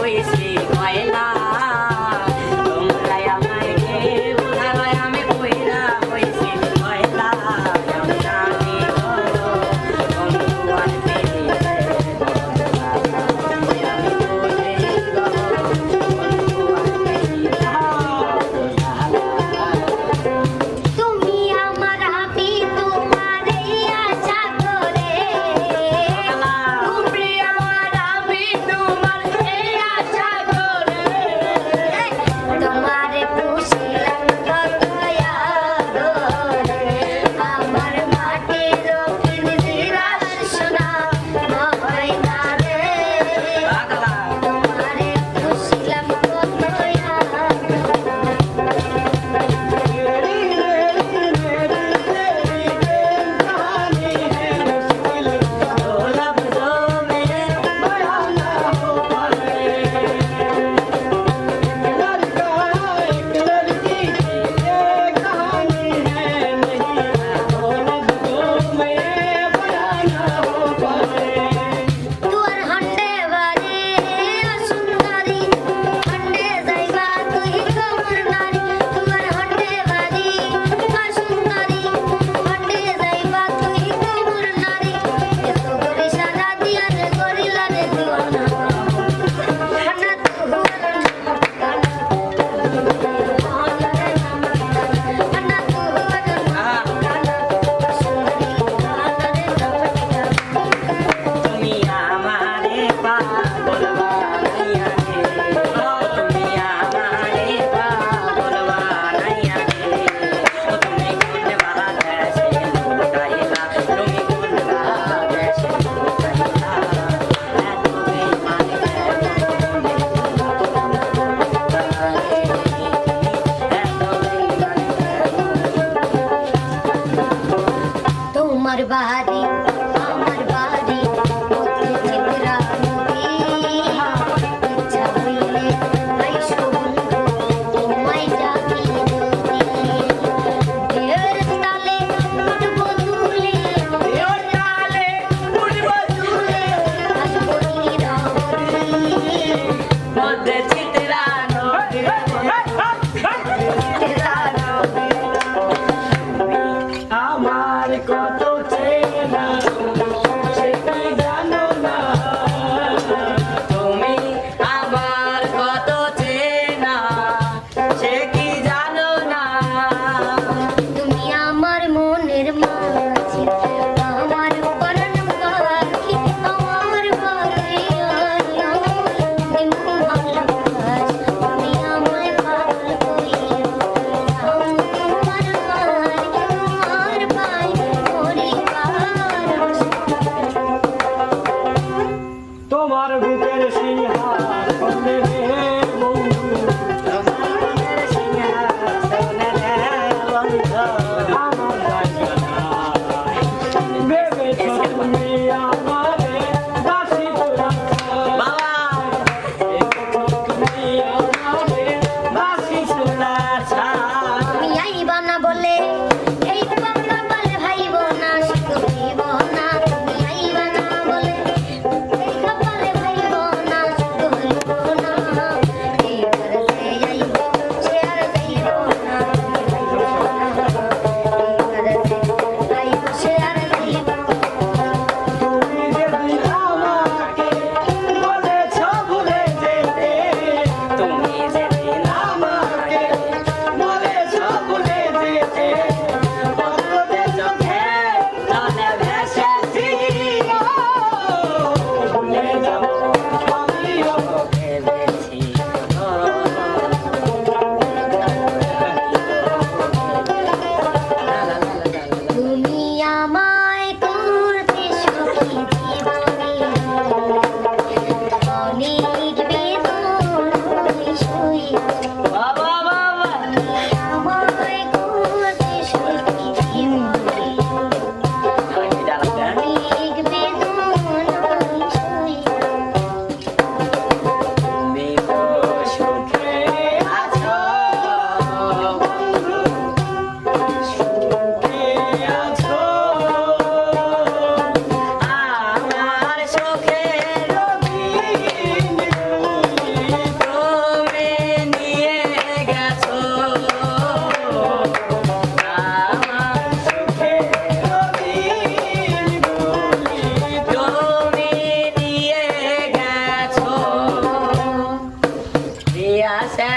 Luis y Maela. বাড়ি আমার বাড়ি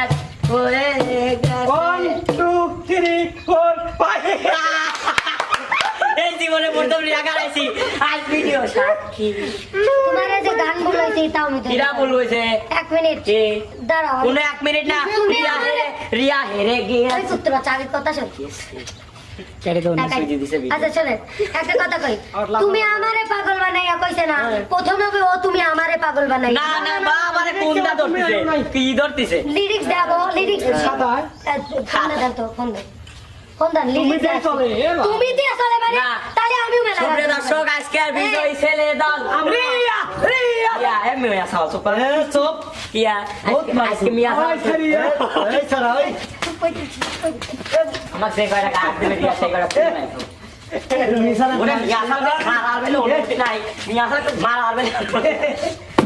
কাজ হয়ে গেছে one two three four five এই জীবনে প্রথম রাখা আছি আজ ভিডিও সাক্ষী। তোমার যে গান বলাইছি তাও আমি কিরা বলবইছে এক মিনিট। জি দাঁড়াও। কোন এক মিনিট না। রিয়া হেরে রিয়া হেরে গিয়া সূত্র চাবি কথা সত্যি। কেড়ে দাও না দিছে আচ্ছা চলে একটা কথা কই। তুমি আমারে পাগল কইছে না। প্রথমে ও তুমি আমারে পাগল বানাই না না বাবা রে কোনটা ধরতিছে। কি ধরতিছে? লিরিক্স দেবো লিরিক্স সাদায় ফোন তো ফোন দেন ফোন দেন লিরিক্স চলে তুমি দিয়ে চলে মানে তাহলে আমিও মেলা সুপ্রিয় গান দর্শক আজকের বিজয়ী ছেলে দল। রিয়া রিয়া এমনি হইয়া চুপ চুপ। ইয়া আজকে মিয়া ওই এই ছাড়া, ওই। আমার সে কয়টা কাট দেবে দিয়া সেই কয়টা ফুল নাই মিশালা ওরে মিয়া সাল মার আরবে না ওরে নাই মিয়া সাল মার আরবে না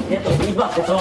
এ তো বিবাহ তো